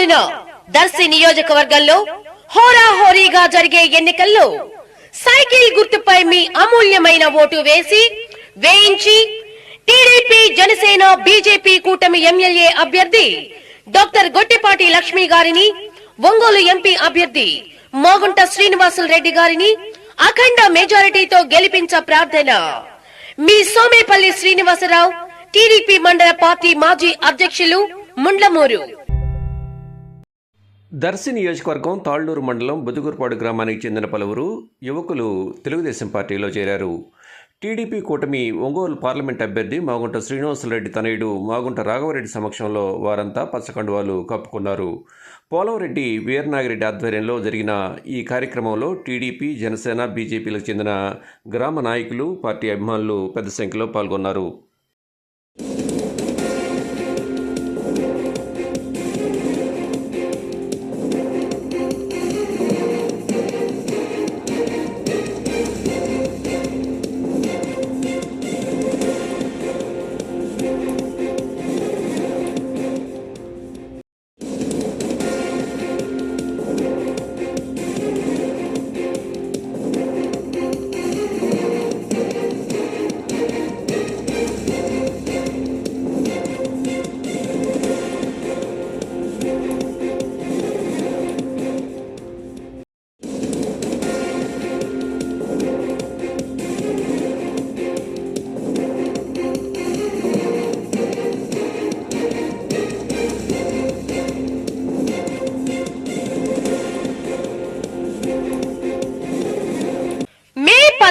పదమూడున దర్శి నియోజకవర్గంలో హోరాహోరీగా జరిగే ఎన్నికల్లో సైకిల్ గుర్తుపై మీ అమూల్యమైన ఓటు వేసి వేయించి టీడీపీ జనసేన బీజేపీ కూటమి ఎమ్మెల్యే అభ్యర్థి డాక్టర్ గొట్టిపాటి లక్ష్మి గారిని ఒంగోలు ఎంపీ అభ్యర్థి మోగుంట శ్రీనివాసులు రెడ్డి గారిని అఖండ మెజారిటీతో గెలిపించ ప్రార్థన. మీ సోమేపల్లి శ్రీనివాసరావు టీడీపీ మండల పార్టీ మాజీ అధ్యక్షులు ముండ్లమూరు. దర్శి నియోజకవర్గం తాళ్ళూరు మండలం బుదుగురుపాడు గ్రామానికి చెందిన పలువురు యువకులు తెలుగుదేశం పార్టీలో చేరారు. టీడీపీ కూటమి ఒంగోలు పార్లమెంట్ అభ్యర్థి మాగుంట శ్రీనివాసరెడ్డి తనయుడు మాగుంట రాఘవరెడ్డి సమక్షంలో వారంతా పచ్చకండువాలు కప్పుకున్నారు. పోలవరెడ్డి వీరనాగిరెడ్డి ఆధ్వర్యంలో జరిగిన ఈ కార్యక్రమంలో టీడీపీ జనసేన బీజేపీలకు చెందిన గ్రామ నాయకులు పార్టీ అభిమానులు పెద్ద సంఖ్యలో పాల్గొన్నారు.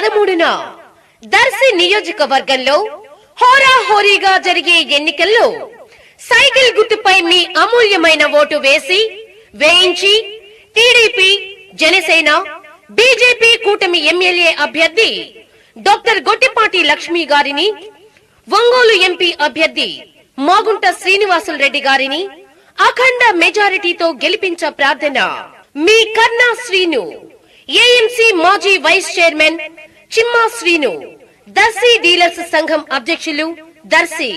పదమూడున దర్శి నియోజకవర్గంలో హోరాహోరీగా జరిగే ఎన్నికల్లో సైకిల్ గుర్తుపై మీ అమూల్యమైన ఓటు వేసి వేయించి టీడీపీ జనసేన బీజేపీ కూటమి ఎమ్మెల్యే అభ్యర్థి డాక్టర్ గొట్టిపాటి లక్ష్మి గారిని ఒంగోలు ఎంపీ అభ్యర్థి మాగుంట శ్రీనివాసులు రెడ్డి గారిని అఖండ మెజారిటీతో గెలిపించ ప్రార్థన మీ కన్నా శ్రీను ఏఎంసీ మాజీ vice chairman Chimma Srinu Darsi dealers సంఘం అధ్యక్షులు దర్శి